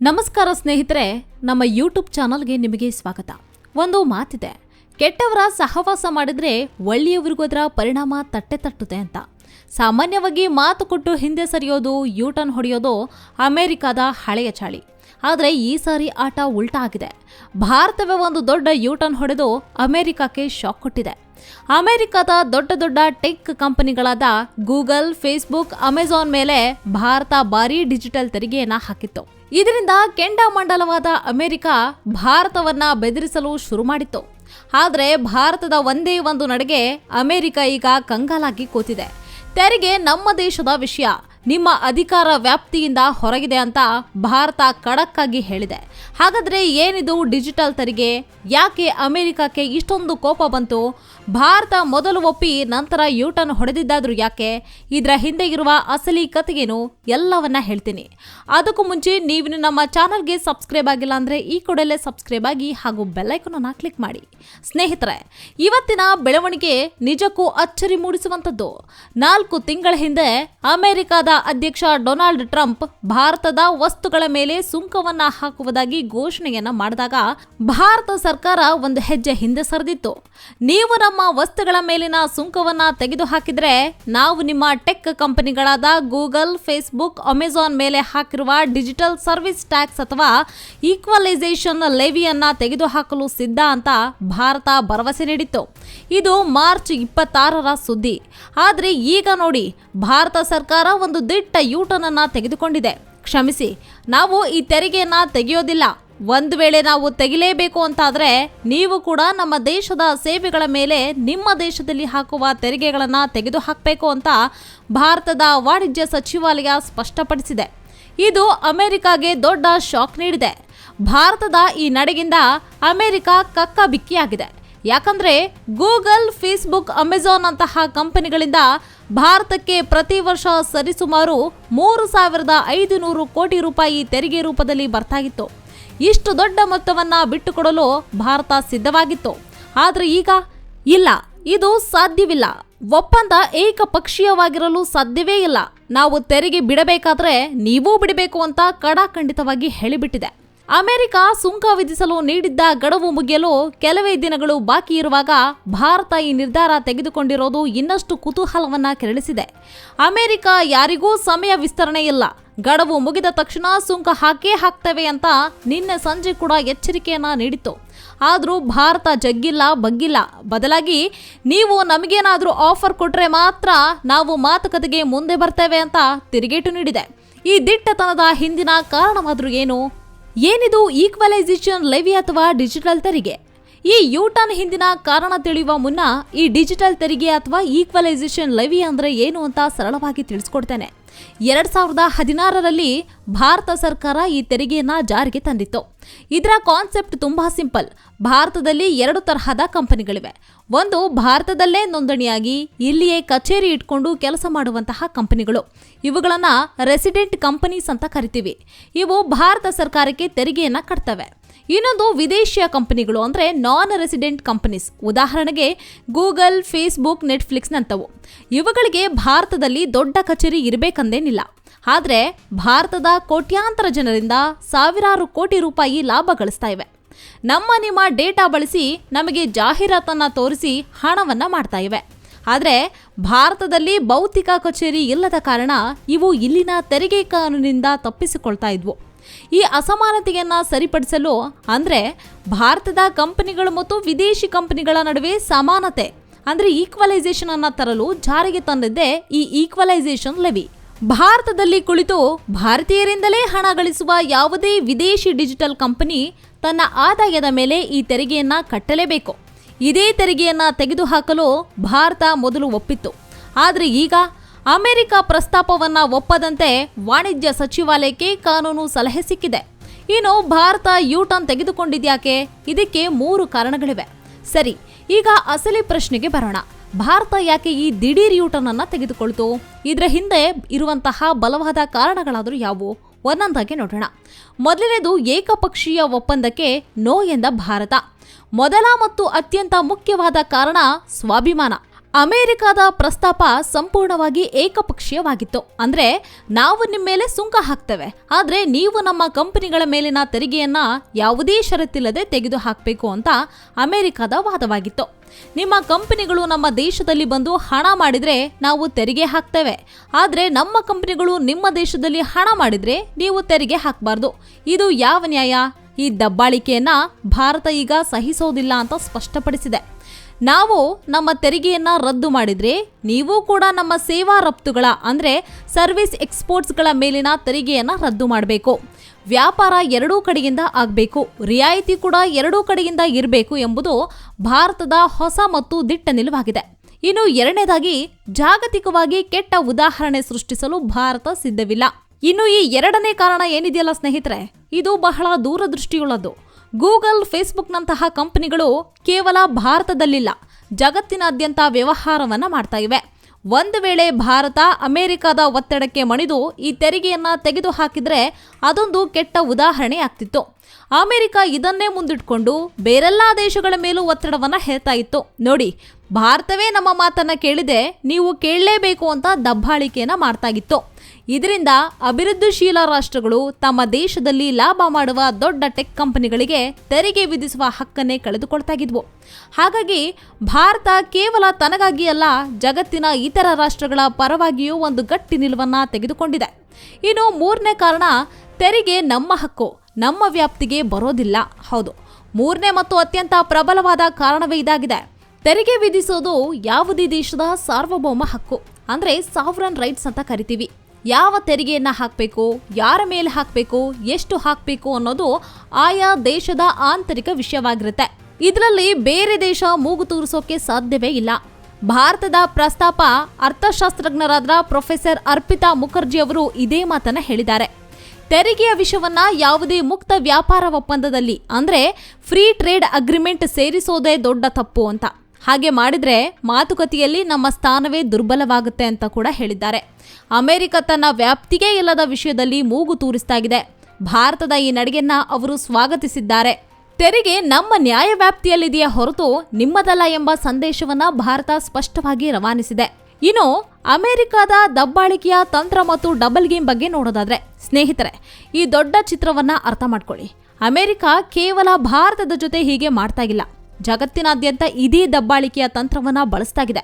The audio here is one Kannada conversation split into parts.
ನಮಸ್ಕಾರ ಸ್ನೇಹಿತರೆ, ನಮ್ಮ ಯೂಟ್ಯೂಬ್ ಚಾನಲ್ಗೆ ನಿಮಗೆ ಸ್ವಾಗತ. ಒಂದು ಮಾತಿದೆ, ಕೆಟ್ಟವರ ಸಹವಾಸ ಮಾಡಿದ್ರೆ ಒಳ್ಳೆಯವರಿಗೂ ಅದರ ಪರಿಣಾಮ ತಟ್ಟೆ ತಟ್ಟುತ್ತೆ ಅಂತ. ಸಾಮಾನ್ಯವಾಗಿ ಮಾತು ಕೊಟ್ಟು ಹಿಂದೆ ಸರಿಯೋದು ಯೂಟರ್ನ್ ಹೊಡೆಯೋದು ಅಮೆರಿಕದ ಹಳೆಯ ಚಾಳಿ. ಆದರೆ ಈ ಸಾರಿ ಆಟ ಉಲ್ಟಾ ಆಗಿದೆ. ಭಾರತವೇ ಒಂದು ದೊಡ್ಡ ಯೂಟರ್ನ್ ಹೊಡೆದು ಅಮೆರಿಕಕ್ಕೆ ಶಾಕ್ ಕೊಟ್ಟಿದೆ. ಅಮೆರಿಕದ ದೊಡ್ಡ ದೊಡ್ಡ ಟೆಕ್ ಕಂಪನಿಗಳಾದ ಗೂಗಲ್ ಫೇಸ್ಬುಕ್ ಅಮೆಜಾನ್ ಮೇಲೆ ಭಾರತ ಭಾರೀ ಡಿಜಿಟಲ್ ತೆರಿಗೆಯನ್ನು ಹಾಕಿತ್ತು. ಇದರಿಂದ ಕೆಂಡಾಮಂಡಲವಾದ ಅಮೆರಿಕ ಭಾರತವನ್ನ ಬೆದರಿಸಲು ಶುರು ಮಾಡಿತ್ತು. ಆದರೆ ಭಾರತದ ಒಂದೇ ಒಂದು ನಡೆಗೆ ಅಮೆರಿಕ ಈಗ ಕಂಗಾಲಾಗಿ ಕೂತಿದೆ. ತೆರಿಗೆ ನಮ್ಮ ದೇಶದ ವಿಷಯ, ನಿಮ್ಮ ಅಧಿಕಾರ ವ್ಯಾಪ್ತಿಯಿಂದ ಹೊರಗಿದೆ ಅಂತ ಭಾರತ ಖಡಕ್ ಆಗಿ ಹೇಳಿದೆ. ಹಾಗಾದರೆ ಏನಿದು ಡಿಜಿಟಲ್ ತೆರಿಗೆ? ಯಾಕೆ ಅಮೆರಿಕಕ್ಕೆ ಇಷ್ಟೊಂದು ಕೋಪ ಬಂತು? ಭಾರತ ಮೊದಲು ಒಪ್ಪಿ ನಂತರ ಯೂಟರ್ನ್ ಹೊಡೆದಿದ್ದಾದ್ರೂ ಯಾಕೆ? ಇದರ ಹಿಂದೆ ಇರುವ ಅಸಲಿ ಕಥೆಗೇನು ಎಲ್ಲವನ್ನ ಹೇಳ್ತೀನಿ. ಅದಕ್ಕೂ ಮುಂಚೆ ನೀವು ನಮ್ಮ ಚಾನಲ್ಗೆ ಸಬ್ಸ್ಕ್ರೈಬ್ ಆಗಿಲ್ಲ ಅಂದರೆ ಈ ಕೂಡಲೇ ಸಬ್ಸ್ಕ್ರೈಬ್ ಆಗಿ ಹಾಗೂ ಬೆಲ್ಲೈಕನನ್ನು ಕ್ಲಿಕ್ ಮಾಡಿ. ಸ್ನೇಹಿತರೆ, ಇವತ್ತಿನ ಬೆಳವಣಿಗೆ ನಿಜಕ್ಕೂ ಅಚ್ಚರಿ ಮೂಡಿಸುವಂಥದ್ದು. ನಾಲ್ಕು ತಿಂಗಳ ಹಿಂದೆ ಅಮೆರಿಕದ ಅಧ್ಯಕ್ಷ ಡೊನಾಲ್ಡ್ ಟ್ರಂಪ್ ಭಾರತದ ವಸ್ತುಗಳ ಮೇಲೆ ಸುಂಕವನ್ನ ಹಾಕುವುದಾಗಿ ಘೋಷಣೆಯನ್ನ ಮಾಡಿದಾಗ ಭಾರತ ಸರ್ಕಾರ ಒಂದು ಹೆಜ್ಜೆ ಹಿಂದೆ ಸರಿದಿತ್ತು. ನೀವು ವಸ್ತುಗಳ ಮೇಲಿನ ಸುಂಕವನ್ನ ತೆಗೆದುಹಾಕಿದ್ರೆ ನಾವು ನಿಮ್ಮ ಟೆಕ್ ಕಂಪನಿಗಳಾದ ಗೂಗಲ್, ಫೇಸ್ಬುಕ್, ಅಮೆಜಾನ್ ಮೇಲೆ ಹಾಕಿರುವ ಡಿಜಿಟಲ್ ಸರ್ವಿಸ್ ಟ್ಯಾಕ್ಸ್ ಅಥವಾ ಈಕ್ವಲೈಸೇಷನ್ ಲೆವಿಯನ್ನ ತೆಗೆದುಹಾಕಲು ಸಿದ್ಧ ಅಂತ ಭಾರತ ಭರವಸೆ ನೀಡಿತ್ತು. ಇದು ಮಾರ್ಚ್ ಇಪ್ಪತ್ತಾರರ ಸುದ್ದಿ. ಆದರೆ ಈಗ ನೋಡಿ, ಭಾರತ ಸರ್ಕಾರ ಒಂದು ದಿಟ್ಟ ಯೂಟರ್ನ್ ಅನ್ನ ತೆಗೆದುಕೊಂಡಿದೆ. ಕ್ಷಮಿಸಿ, ನಾವು ಈ ತೆರಿಗೆಯನ್ನ ತೆಗೆಯೋದಿಲ್ಲ. ಒಂದು ವೇಳೆ ನಾವು ತೆಗಿಲೇಬೇಕು ಅಂತಾದರೆ ನೀವು ಕೂಡ ನಮ್ಮ ದೇಶದ ಸೇವೆಗಳ ಮೇಲೆ ನಿಮ್ಮ ದೇಶದಲ್ಲಿ ಹಾಕುವ ತೆರಿಗೆಗಳನ್ನು ತೆಗೆದು ಹಾಕಬೇಕು ಅಂತ ಭಾರತದ ವಾಣಿಜ್ಯ ಸಚಿವಾಲಯ ಸ್ಪಷ್ಟಪಡಿಸಿದೆ. ಇದು ಅಮೆರಿಕಾಗೆ ದೊಡ್ಡ ಶಾಕ್ ನೀಡಿದೆ. ಭಾರತದ ಈ ನಡೆಗಿಂದ ಅಮೆರಿಕ ಕಕ್ಕಬಿಕ್ಕಿಯಾಗಿದೆ. ಯಾಕಂದ್ರೆ ಗೂಗಲ್, ಫೇಸ್ಬುಕ್, ಅಮೆಜಾನ್ ಅಂತಹ ಕಂಪನಿಗಳಿಂದ ಭಾರತಕ್ಕೆ ಪ್ರತಿ ವರ್ಷ ಸರಿಸುಮಾರು ಮೂರು ಸಾವಿರದ ಐದು ನೂರು ಕೋಟಿ ರೂಪಾಯಿ ತೆರಿಗೆ ರೂಪದಲ್ಲಿ ಬರ್ತಾಗಿತ್ತು ಇಷ್ಟು ದೊಡ್ಡ ಮೊತ್ತವನ್ನ ಬಿಟ್ಟುಕೊಡಲು ಭಾರತ ಸಿದ್ಧವಾಗಿತ್ತು. ಆದರೆ ಈಗ ಇಲ್ಲ. ಇದು ಸಾಧ್ಯವಿಲ್ಲ. ಒಪ್ಪಂದ ಏಕಪಕ್ಷೀಯವಾಗಿರಲು ಸಾಧ್ಯವೇ ಇಲ್ಲ. ನಾವು ತೆರಿಗೆ ಬಿಡಬೇಕಾದ್ರೆ ನೀವೂ ಬಿಡಬೇಕು ಅಂತ ಕಡಾಖಂಡಿತವಾಗಿ ಹೇಳಿಬಿಟ್ಟಿದೆ. ಅಮೆರಿಕ ಸುಂಕ ವಿಧಿಸಲು ನೀಡಿದ್ದ ಗಡುವು ಮುಗಿಯಲು ಕೆಲವೇ ದಿನಗಳು ಬಾಕಿ ಇರುವಾಗ ಭಾರತ ಈ ನಿರ್ಧಾರ ತೆಗೆದುಕೊಂಡಿರೋದು ಇನ್ನಷ್ಟು ಕುತೂಹಲವನ್ನ ಕೆರಳಿಸಿದೆ. ಅಮೆರಿಕ ಯಾರಿಗೂ ಸಮಯ ವಿಸ್ತರಣೆ ಇಲ್ಲ. ಗಡವು ಮುಗಿದ ತಕ್ಷಣ ಸುಂಕ ಹಾಕೇ ಹಾಕ್ತೇವೆ ಅಂತ ನಿನ್ನೆ ಸಂಜೆ ಕೂಡ ಎಚ್ಚರಿಕೆಯನ್ನ ನೀಡಿತ್ತು. ಆದರೂ ಭಾರತ ಜಗ್ಗಿಲ್ಲ, ಬಗ್ಗಿಲ್ಲ. ಬದಲಾಗಿ ನೀವು ನಮಗೇನಾದರೂ ಆಫರ್ ಕೊಟ್ರೆ ಮಾತ್ರ ನಾವು ಮಾತುಕತೆಗೆ ಮುಂದೆ ಬರ್ತೇವೆ ಅಂತ ತಿರುಗೇಟು ನೀಡಿದೆ. ಈ ದಿಟ್ಟತನದ ಹಿಂದಿನ ಕಾರಣವಾದರೂ ಏನು? ಏನಿದು ಈಕ್ವಲೈಸೇಷನ್ ಲೆವಿ ಅಥವಾ ಡಿಜಿಟಲ್ ತೆರಿಗೆ? ಈ ಯೂಟರ್ನ್ ಹಿಂದಿನ ಕಾರಣ ತಿಳಿಯುವ ಮುನ್ನ ಈ ಡಿಜಿಟಲ್ ತೆರಿಗೆ ಅಥವಾ ಈಕ್ವಲೈಸೇಷನ್ ಲೆವಿ ಅಂದರೆ ಏನು ಅಂತ ಸರಳವಾಗಿ ತಿಳಿಸ್ಕೊಡ್ತೇನೆ. ಎರಡು ಸಾವಿರದ ಹದಿನಾರರಲ್ಲಿ ಭಾರತ ಸರ್ಕಾರ ಈ ತೆರಿಗೆಯನ್ನು ಜಾರಿಗೆ ತಂದಿತ್ತು. ಇದರ ಕಾನ್ಸೆಪ್ಟ್ ತುಂಬಾ ಸಿಂಪಲ್ ಭಾರತದಲ್ಲಿ ಎರಡು ತರಹದ ಕಂಪನಿಗಳಿವೆ. ಒಂದು ಭಾರತದಲ್ಲೇ ನೋಂದಣಿಯಾಗಿ ಇಲ್ಲಿಯೇ ಕಚೇರಿ ಇಟ್ಕೊಂಡು ಕೆಲಸ ಮಾಡುವಂತಹ ಕಂಪನಿಗಳು. ಇವುಗಳನ್ನು ರೆಸಿಡೆಂಟ್ ಕಂಪನೀಸ್ ಅಂತ ಕರಿತೀವಿ. ಇವು ಭಾರತ ಸರ್ಕಾರಕ್ಕೆ ತೆರಿಗೆಯನ್ನ ಕಟ್ತವೆ. ಇನ್ನೊಂದು ವಿದೇಶಿಯ ಕಂಪನಿಗಳು ಅಂದರೆ ನಾನ್ ರೆಸಿಡೆಂಟ್ ಕಂಪನೀಸ್ ಉದಾಹರಣೆಗೆ ಗೂಗಲ್, ಫೇಸ್ಬುಕ್ ನೆಟ್ಫ್ಲಿಕ್ಸ್ನಂಥವು ಇವುಗಳಿಗೆ ಭಾರತದಲ್ಲಿ ದೊಡ್ಡ ಕಚೇರಿ ಇರಬೇಕಂದೇನಿಲ್ಲ. ಆದರೆ ಭಾರತದ ಕೋಟ್ಯಾಂತರ ಜನರಿಂದ ಸಾವಿರಾರು ಕೋಟಿ ರೂಪಾಯಿ ಲಾಭ ಗಳಿಸ್ತಾ ಇವೆ. ನಮ್ಮ ನಿಮ್ಮ ಡೇಟಾ ಬಳಸಿ ನಮಗೆ ಜಾಹೀರಾತನ್ನು ತೋರಿಸಿ ಹಣವನ್ನು ಮಾಡ್ತಾ ಇವೆ. ಆದರೆ ಭಾರತದಲ್ಲಿ ಭೌತಿಕ ಕಚೇರಿ ಇಲ್ಲದ ಕಾರಣ ಇವು ಇಲ್ಲಿನ ತೆರಿಗೆ ಕಾನೂನಿನಿಂದ ತಪ್ಪಿಸಿಕೊಳ್ತಾ ಇದ್ವು. ಈ ಅಸಮಾನತೆಯನ್ನು ಸರಿಪಡಿಸಲು ಅಂದ್ರೆ ಭಾರತದ ಕಂಪನಿಗಳು ಮತ್ತು ವಿದೇಶಿ ಕಂಪನಿಗಳ ನಡುವೆ ಸಮಾನತೆ, ಅಂದ್ರೆ ಈಕ್ವಲೈಸೇಷನ್ ಅನ್ನು ತರಲು ಜಾರಿಗೆ ತಂದಿದ್ದೇ ಈ ಈಕ್ವಲೈಸೇಷನ್ ಲೆವಿ ಭಾರತದಲ್ಲಿ ಕುಳಿತು ಭಾರತೀಯರಿಂದಲೇ ಹಣ ಗಳಿಸುವ ಯಾವುದೇ ವಿದೇಶಿ ಡಿಜಿಟಲ್ ಕಂಪನಿ ತನ್ನ ಆದಾಯದ ಮೇಲೆ ಈ ತೆರಿಗೆಯನ್ನು ಕಟ್ಟಲೇಬೇಕು. ಇದೇ ತೆರಿಗೆಯನ್ನ ತೆಗೆದುಹಾಕಲು ಭಾರತ ಮೊದಲು ಒಪ್ಪಿತ್ತು. ಆದರೆ ಈಗ ಅಮೆರಿಕ ಪ್ರಸ್ತಾಪವನ್ನ ಒಪ್ಪದಂತೆ ವಾಣಿಜ್ಯ ಸಚಿವಾಲಯಕ್ಕೆ ಕಾನೂನು ಸಲಹೆ ಸಿಕ್ಕಿದೆ. ಇನ್ನು ಭಾರತ ಯೂಟರ್ನ್ ತೆಗೆದುಕೊಂಡಿದ್ಯಾಕೆ? ಇದಕ್ಕೆ ಮೂರು ಕಾರಣಗಳಿವೆ. ಸರಿ, ಈಗ ಅಸಲಿ ಪ್ರಶ್ನೆಗೆ ಬರೋಣ. ಭಾರತ ಯಾಕೆ ಈ ದಿಢೀರ್ ಯೂಟರ್ನ್ ಅನ್ನ ತೆಗೆದುಕೊಳ್ತು? ಇದರ ಹಿಂದೆ ಇರುವಂತಹ ಬಲವಾದ ಕಾರಣಗಳಾದರೂ ಯಾವುವು? ಒಂದೊಂದಾಗಿ ನೋಡೋಣ. ಮೊದಲನೇದು ಏಕಪಕ್ಷೀಯ ಒಪ್ಪಂದಕ್ಕೆ ನೋ ಎಂದ ಭಾರತ. ಮೊದಲ ಮತ್ತು ಅತ್ಯಂತ ಮುಖ್ಯವಾದ ಕಾರಣ ಸ್ವಾಭಿಮಾನ. ಅಮೆರಿಕದ ಪ್ರಸ್ತಾಪ ಸಂಪೂರ್ಣವಾಗಿ ಏಕಪಕ್ಷೀಯವಾಗಿತ್ತು. ಅಂದ್ರೆ ನಾವು ನಿಮ್ಮ ಮೇಲೆ ಸುಂಕ ಹಾಕ್ತೇವೆ. ಆದ್ರೆ ನೀವು ನಮ್ಮ ಕಂಪನಿಗಳ ಮೇಲಿನ ತೆರಿಗೆಯನ್ನ ಯಾವುದೇ ಷರತ್ತಿಲ್ಲದೆ ತೆಗೆದು ಹಾಕಬೇಕು ಅಂತ ಅಮೆರಿಕದ ವಾದವಾಗಿತ್ತು. ನಿಮ್ಮ ಕಂಪನಿಗಳು ನಮ್ಮ ದೇಶದಲ್ಲಿ ಬಂದು ಹಣ ಮಾಡಿದ್ರೆ ನಾವು ತೆರಿಗೆ ಹಾಕ್ತೇವೆ. ಆದ್ರೆ ನಮ್ಮ ಕಂಪನಿಗಳು ನಿಮ್ಮ ದೇಶದಲ್ಲಿ ಹಣ ಮಾಡಿದ್ರೆ ನೀವು ತೆರಿಗೆ ಹಾಕಬಾರ್ದು. ಇದು ಯಾವ ನ್ಯಾಯ? ಈ ದಬ್ಬಾಳಿಕೆಯನ್ನ ಭಾರತ ಈಗ ಸಹಿಸೋದಿಲ್ಲ ಅಂತ ಸ್ಪಷ್ಟಪಡಿಸಿದೆ. ನಾವು ನಮ್ಮ ತೆರಿಗೆಯನ್ನು ರದ್ದು ಮಾಡಿದರೆ ನೀವು ಕೂಡ ನಮ್ಮ ಸೇವಾ ರಫ್ತುಗಳ, ಅಂದರೆ ಸರ್ವಿಸ್ ಎಕ್ಸ್ಪೋರ್ಟ್ಸ್ಗಳ ಮೇಲಿನ ತೆರಿಗೆಯನ್ನು ರದ್ದು ಮಾಡಬೇಕು. ವ್ಯಾಪಾರ ಎರಡೂ ಕಡೆಯಿಂದ ಆಗಬೇಕು. ರಿಯಾಯಿತಿ ಕೂಡ ಎರಡೂ ಕಡೆಯಿಂದ ಇರಬೇಕು ಎಂಬುದು ಭಾರತದ ಹೊಸ ಮತ್ತು ದಿಟ್ಟ ನಿಲುವಾಗಿದೆ. ಇನ್ನು ಎರಡನೇದಾಗಿ, ಜಾಗತಿಕವಾಗಿ ಕೆಟ್ಟ ಉದಾಹರಣೆ ಸೃಷ್ಟಿಸಲು ಭಾರತ ಸಿದ್ಧವಿಲ್ಲ. ಇನ್ನು ಈ ಎರಡನೇ ಕಾರಣ ಏನಿದೆಯಲ್ಲ ಸ್ನೇಹಿತರೆ? ಇದು ಬಹಳ ದೂರದೃಷ್ಟಿಯುಳ್ಳದ್ದು. ಗೂಗಲ್, ಫೇಸ್ಬುಕ್ನಂತಹ ಕಂಪನಿಗಳು ಕೇವಲ ಭಾರತದಲ್ಲಿಲ್ಲ, ಜಗತ್ತಿನಾದ್ಯಂತ ವ್ಯವಹಾರವನ್ನು ಮಾಡ್ತಾ ಇವೆ. ಒಂದು ವೇಳೆ ಭಾರತ ಅಮೆರಿಕದ ಒತ್ತಡಕ್ಕೆ ಮಣಿದು ಈ ತೆರಿಗೆಯನ್ನು ತೆಗೆದು ಹಾಕಿದ್ರೆ ಅದೊಂದು ಕೆಟ್ಟ ಉದಾಹರಣೆ ಆಗ್ತಿತ್ತು. ಅಮೆರಿಕ ಇದನ್ನೇ ಮುಂದಿಟ್ಕೊಂಡು ಬೇರೆಲ್ಲ ದೇಶಗಳ ಮೇಲೂ ಒತ್ತಡವನ್ನ ಹೇರ್ತಾ ಇತ್ತು. ನೋಡಿ, ಭಾರತವೇ ನಮ್ಮ ಮಾತನ್ನ ಕೇಳಿದೆ, ನೀವು ಕೇಳಲೇಬೇಕು ಅಂತ ದಬ್ಬಾಳಿಕೆಯನ್ನ ಮಾಡ್ತಾಗಿತ್ತು ಇದರಿಂದ ಅಭಿವೃದ್ಧಿಶೀಲ ರಾಷ್ಟ್ರಗಳು ತಮ್ಮ ದೇಶದಲ್ಲಿ ಲಾಭ ಮಾಡುವ ದೊಡ್ಡ ಟೆಕ್ ಕಂಪನಿಗಳಿಗೆ ತೆರಿಗೆ ವಿಧಿಸುವ ಹಕ್ಕನ್ನೇ ಕಳೆದುಕೊಳ್ತಾಗಿದ್ವು ಹಾಗಾಗಿ ಭಾರತ ಕೇವಲ ತನಗಾಗಿ ಅಲ್ಲ, ಜಗತ್ತಿನ ಇತರ ರಾಷ್ಟ್ರಗಳ ಪರವಾಗಿಯೂ ಒಂದು ಗಟ್ಟಿ ನಿಲುವನ್ನು ತೆಗೆದುಕೊಂಡಿದೆ. ಇನ್ನು ಮೂರನೇ ಕಾರಣ, ತೆರಿಗೆ ನಮ್ಮ ಹಕ್ಕು, ನಮ್ಮ ವ್ಯಾಪ್ತಿಗೆ ಬರೋದಿಲ್ಲ. ಹೌದು, ಮೂರನೇ ಮತ್ತು ಅತ್ಯಂತ ಪ್ರಬಲವಾದ ಕಾರಣವೇ ಇದಾಗಿದೆ. ತೆರಿಗೆ ವಿಧಿಸೋದು ಯಾವುದೇ ದೇಶದ ಸಾರ್ವಭೌಮ ಹಕ್ಕು, ಅಂದ್ರೆ ಸಾವ್ರನ್ ರೈಟ್ಸ್ ಅಂತ ಕರಿತೀವಿ. ಯಾವ ತೆರಿಗೆಯನ್ನ ಹಾಕಬೇಕು, ಯಾರ ಮೇಲೆ ಹಾಕಬೇಕು, ಎಷ್ಟು ಹಾಕಬೇಕು ಅನ್ನೋದು ಆಯಾ ದೇಶದ ಆಂತರಿಕ ವಿಷಯವಾಗಿರುತ್ತೆ. ಇದರಲ್ಲಿ ಬೇರೆ ದೇಶ ಮೂಗು ತೂರಿಸೋಕೆ ಸಾಧ್ಯವೇ ಇಲ್ಲ. ಭಾರತದ ಪ್ರಸ್ತಾಪ ಅರ್ಥಶಾಸ್ತ್ರಜ್ಞರಾದ ಪ್ರೊಫೆಸರ್ ಅರ್ಪಿತಾ ಮುಖರ್ಜಿ ಅವರು ಇದೇ ಮಾತನ್ನ ಹೇಳಿದ್ದಾರೆ. ತೆರಿಗೆಯ ವಿಷಯವನ್ನ ಯಾವುದೇ ಮುಕ್ತ ವ್ಯಾಪಾರ ಒಪ್ಪಂದದಲ್ಲಿ, ಅಂದ್ರೆ ಫ್ರೀ ಟ್ರೇಡ್ ಅಗ್ರಿಮೆಂಟ್ ಸೇರಿಸೋದೇ ದೊಡ್ಡ ತಪ್ಪು ಅಂತ. ಹಾಗೆ ಮಾಡಿದ್ರೆ ಮಾತುಕತೆಯಲ್ಲಿ ನಮ್ಮ ಸ್ಥಾನವೇ ದುರ್ಬಲವಾಗುತ್ತೆ ಅಂತ ಕೂಡ ಹೇಳಿದ್ದಾರೆ. ಅಮೆರಿಕ ತನ್ನ ವ್ಯಾಪ್ತಿಗೆ ಇಲ್ಲದ ವಿಷಯದಲ್ಲಿ ಮೂಗು ತೂರಿಸ್ತಾಗಿದೆ ಭಾರತದ ಈ ನಡೆಯನ್ನ ಅವರು ಸ್ವಾಗತಿಸಿದ್ದಾರೆ. ತೆರಿಗೆ ನಮ್ಮ ನ್ಯಾಯ ವ್ಯಾಪ್ತಿಯಲ್ಲಿದೆಯೇ ಹೊರತು ನಿಮ್ಮದಲ್ಲ ಎಂಬ ಸಂದೇಶವನ್ನ ಭಾರತ ಸ್ಪಷ್ಟವಾಗಿ ರವಾನಿಸಿದೆ. ಇನ್ನು ಅಮೆರಿಕದ ದಬ್ಬಾಳಿಕೆಯ ತಂತ್ರ ಮತ್ತು ಡಬಲ್ ಗೇಮ್ ಬಗ್ಗೆ ನೋಡೋದಾದ್ರೆ, ಸ್ನೇಹಿತರೆ, ಈ ದೊಡ್ಡ ಚಿತ್ರವನ್ನ ಅರ್ಥ ಮಾಡ್ಕೊಳ್ಳಿ. ಅಮೆರಿಕ ಕೇವಲ ಭಾರತದ ಜೊತೆ ಹೀಗೆ ಮಾಡ್ತಾ ಇಲ್ಲ. ಜಗತ್ತಿನಾದ್ಯಂತ ಇದೇ ದಬ್ಬಾಳಿಕೆಯ ತಂತ್ರವನ್ನ ಬಳಸ್ತಾಗಿದೆ.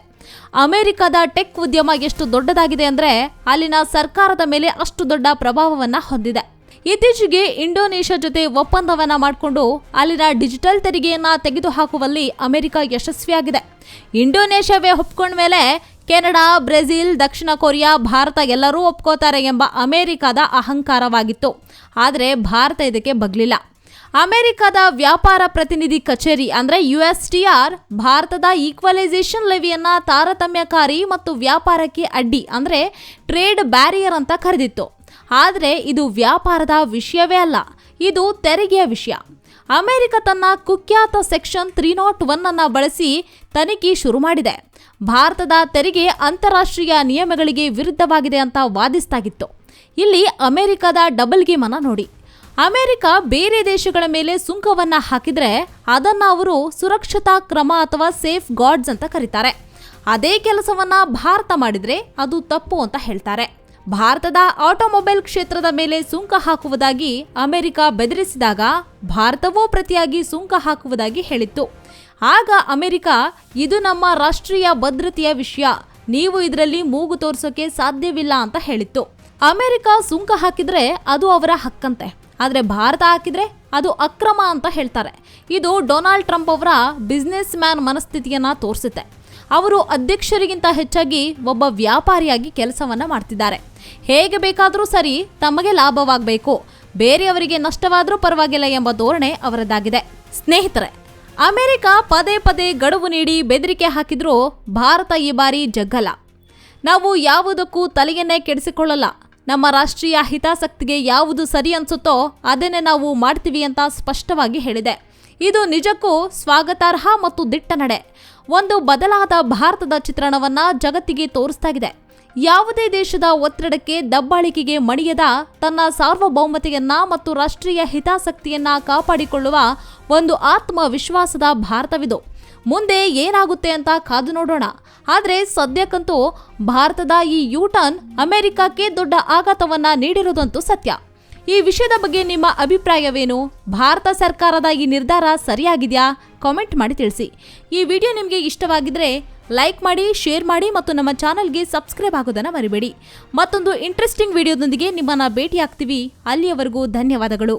ಅಮೆರಿಕದ ಟೆಕ್ ಉದ್ಯಮ ಎಷ್ಟು ದೊಡ್ಡದಾಗಿದೆ ಅಂದ್ರೆ, ಅಲ್ಲಿನ ಸರ್ಕಾರದ ಮೇಲೆ ಅಷ್ಟು ದೊಡ್ಡ ಪ್ರಭಾವವನ್ನ ಹೊಂದಿದೆ. ಇತ್ತೀಚೆಗೆ ಇಂಡೋನೇಷ್ಯಾ ಜೊತೆ ಒಪ್ಪಂದವನ್ನ ಮಾಡಿಕೊಂಡು ಅಲ್ಲಿನ ಡಿಜಿಟಲ್ ತೆರಿಗೆಯನ್ನ ತೆಗೆದುಹಾಕುವಲ್ಲಿ ಅಮೆರಿಕ ಯಶಸ್ವಿಯಾಗಿದೆ. ಇಂಡೋನೇಷ್ಯಾವೇ ಒಪ್ಕೊಂಡ ಮೇಲೆ ಕೆನಡಾ, ಬ್ರೆಜಿಲ್, ದಕ್ಷಿಣ ಕೊರಿಯಾ, ಭಾರತ ಎಲ್ಲರೂ ಒಪ್ಕೋತಾರೆ ಎಂಬ ಅಮೆರಿಕದ ಅಹಂಕಾರವಾಗಿತ್ತು. ಆದರೆ ಭಾರತ ಇದಕ್ಕೆ ಬಗ್ಲಿಲ್ಲ. ಅಮೆರಿಕದ ವ್ಯಾಪಾರ ಪ್ರತಿನಿಧಿ ಕಚೇರಿ ಅಂದರೆ ಯು ಎಸ್ ಟಿ ಆರ್ ಭಾರತದ ಈಕ್ವಲೈಸೇಷನ್ ಲೆವಿಯನ್ನು ತಾರತಮ್ಯಕಾರಿ ಮತ್ತು ವ್ಯಾಪಾರಕ್ಕೆ ಅಡ್ಡಿ ಅಂದರೆ ಟ್ರೇಡ್ ಬ್ಯಾರಿಯರ್ ಅಂತ ಕರೆದಿತ್ತು. ಆದರೆ ಇದು ವ್ಯಾಪಾರದ ವಿಷಯವೇ ಅಲ್ಲ, ಇದು ತೆರಿಗೆಯ ವಿಷಯ. ಅಮೆರಿಕ ತನ್ನ ಕುಖ್ಯಾತ ಸೆಕ್ಷನ್ ತ್ರೀ ನಾಟ್ ಒನ್ ಅನ್ನ ಬಳಸಿ ತನಿಖೆ ಶುರು ಮಾಡಿದೆ. ಭಾರತದ ತೆರಿಗೆ ಅಂತಾರಾಷ್ಟ್ರೀಯ ನಿಯಮಗಳಿಗೆ ವಿರುದ್ಧವಾಗಿದೆ ಅಂತ ವಾದಿಸ್ತಾಗಿತ್ತು ಇಲ್ಲಿ ಅಮೆರಿಕದ ಡಬಲ್ ಗೇಮ್ ಅನ್ನ ನೋಡಿ. ಅಮೆರಿಕ ಬೇರೆ ದೇಶಗಳ ಮೇಲೆ ಸುಂಕವನ್ನು ಹಾಕಿದ್ರೆ ಅದನ್ನ ಅವರು ಸುರಕ್ಷತಾ ಕ್ರಮ ಅಥವಾ ಸೇಫ್ ಗಾರ್ಡ್ಸ್ ಅಂತ ಕರೀತಾರೆ. ಅದೇ ಕೆಲಸವನ್ನ ಭಾರತ ಮಾಡಿದ್ರೆ ಅದು ತಪ್ಪು ಅಂತ ಹೇಳ್ತಾರೆ. ಭಾರತದ ಆಟೋಮೊಬೈಲ್ ಕ್ಷೇತ್ರದ ಮೇಲೆ ಸುಂಕ ಹಾಕುವುದಾಗಿ ಅಮೆರಿಕ ಬೆದರಿಸಿದಾಗ ಭಾರತವೂ ಪ್ರತಿಯಾಗಿ ಸುಂಕ ಹಾಕುವುದಾಗಿ ಹೇಳಿತ್ತು. ಆಗ ಅಮೆರಿಕ, ಇದು ನಮ್ಮ ರಾಷ್ಟ್ರೀಯ ಭದ್ರತೆಯ ವಿಷಯ. ನೀವು ಇದರಲ್ಲಿ ಮೂಗು ತೋರಿಸೋಕೆ ಸಾಧ್ಯವಿಲ್ಲ ಅಂತ ಹೇಳಿತ್ತು. ಅಮೆರಿಕ ಸುಂಕ ಹಾಕಿದ್ರೆ ಅದು ಅವರ ಹಕ್ಕಂತೆ. ಆದರೆ ಭಾರತ ಹಾಕಿದ್ರೆ ಅದು ಅಕ್ರಮ ಅಂತ ಹೇಳ್ತಾರೆ. ಇದು ಡೊನಾಲ್ಡ್ ಟ್ರಂಪ್ ಅವರ ಬಿಸ್ನೆಸ್ ಮ್ಯಾನ್ ಮನಸ್ಥಿತಿಯನ್ನು ತೋರಿಸುತ್ತೆ. ಅವರು ಅಧ್ಯಕ್ಷರಿಗಿಂತ ಹೆಚ್ಚಾಗಿ ಒಬ್ಬ ವ್ಯಾಪಾರಿಯಾಗಿ ಕೆಲಸವನ್ನ ಮಾಡ್ತಿದ್ದಾರೆ. ಹೇಗೆ ಬೇಕಾದರೂ ಸರಿ ತಮಗೆ ಲಾಭವಾಗಬೇಕು. ಬೇರೆಯವರಿಗೆ ನಷ್ಟವಾದರೂ ಪರವಾಗಿಲ್ಲ ಎಂಬ ಧೋರಣೆ ಅವರದ್ದಾಗಿದೆ ಸ್ನೇಹಿತರೆ, ಅಮೆರಿಕ ಪದೇ ಪದೇ ಗಡುವು ನೀಡಿ ಬೆದರಿಕೆ ಹಾಕಿದ್ರೂ ಭಾರತ ಈ ಬಾರಿ ಜಗ್ಗಲ್ಲ. ನಾವು ಯಾವುದಕ್ಕೂ ತಲೆಯನ್ನೇ ಕೆಡಿಸಿಕೊಳ್ಳಲ್ಲ. ನಮ್ಮ ರಾಷ್ಟ್ರೀಯ ಹಿತಾಸಕ್ತಿಗೆ ಯಾವುದು ಸರಿ ಅನ್ಸುತ್ತೋ ಅದನ್ನೇ ನಾವು ಮಾಡ್ತೀವಿ ಅಂತ ಸ್ಪಷ್ಟವಾಗಿ ಹೇಳಿದೆ. ಇದು ನಿಜಕ್ಕೂ ಸ್ವಾಗತಾರ್ಹ ಮತ್ತು ದಿಟ್ಟ ನಡೆ. ಒಂದು ಬದಲಾದ ಭಾರತದ ಚಿತ್ರಣವನ್ನ ಜಗತ್ತಿಗೆ ತೋರಿಸ್ತಾಗಿದೆ. ಯಾವುದೇ ದೇಶದ ಒತ್ತಡಕ್ಕೆ ದಬ್ಬಾಳಿಕೆಗೆ ಮಣಿಯದ ತನ್ನ ಸಾರ್ವಭೌಮತೆಯನ್ನ ಮತ್ತು ರಾಷ್ಟ್ರೀಯ ಹಿತಾಸಕ್ತಿಯನ್ನ ಕಾಪಾಡಿಕೊಳ್ಳುವ ಒಂದು ಆತ್ಮವಿಶ್ವಾಸದ ಭಾರತವಿದು. ಮುಂದೆ ಏನಾಗುತ್ತೆ ಅಂತ ಕಾದು ನೋಡೋಣ. ಆದರೆ ಸದ್ಯಕ್ಕಂತೂ ಭಾರತದ ಈ ಯೂಟರ್ನ್ ಅಮೆರಿಕಕ್ಕೆ ದೊಡ್ಡ ಆಘಾತವನ್ನ ನೀಡಿರುವುದಂತೂ ಸತ್ಯ. ಈ ವಿಷಯದ ಬಗ್ಗೆ ನಿಮ್ಮ ಅಭಿಪ್ರಾಯವೇನು? ಭಾರತ ಸರ್ಕಾರದ ಈ ನಿರ್ಧಾರ ಸರಿಯಾಗಿದೆಯಾ? ಕಾಮೆಂಟ್ ಮಾಡಿ ತಿಳಿಸಿ. ಈ ವಿಡಿಯೋ ನಿಮಗೆ ಇಷ್ಟವಾಗಿದ್ರೆ ಲೈಕ್ ಮಾಡಿ, ಶೇರ್ ಮಾಡಿ ಮತ್ತು ನಮ್ಮ ಚಾನಲ್ಗೆ ಸಬ್ಸ್ಕ್ರೈಬ್ ಆಗೋದನ್ನು ಮರಿಬೇಡಿ. ಮತ್ತೊಂದು ಇಂಟ್ರೆಸ್ಟಿಂಗ್ ವಿಡಿಯೋದೊಂದಿಗೆ ನಿಮ್ಮನ್ನು ಭೇಟಿ ಆಗ್ತೀವಿ ಅಲ್ಲಿಯವರೆಗೂ ಧನ್ಯವಾದಗಳು.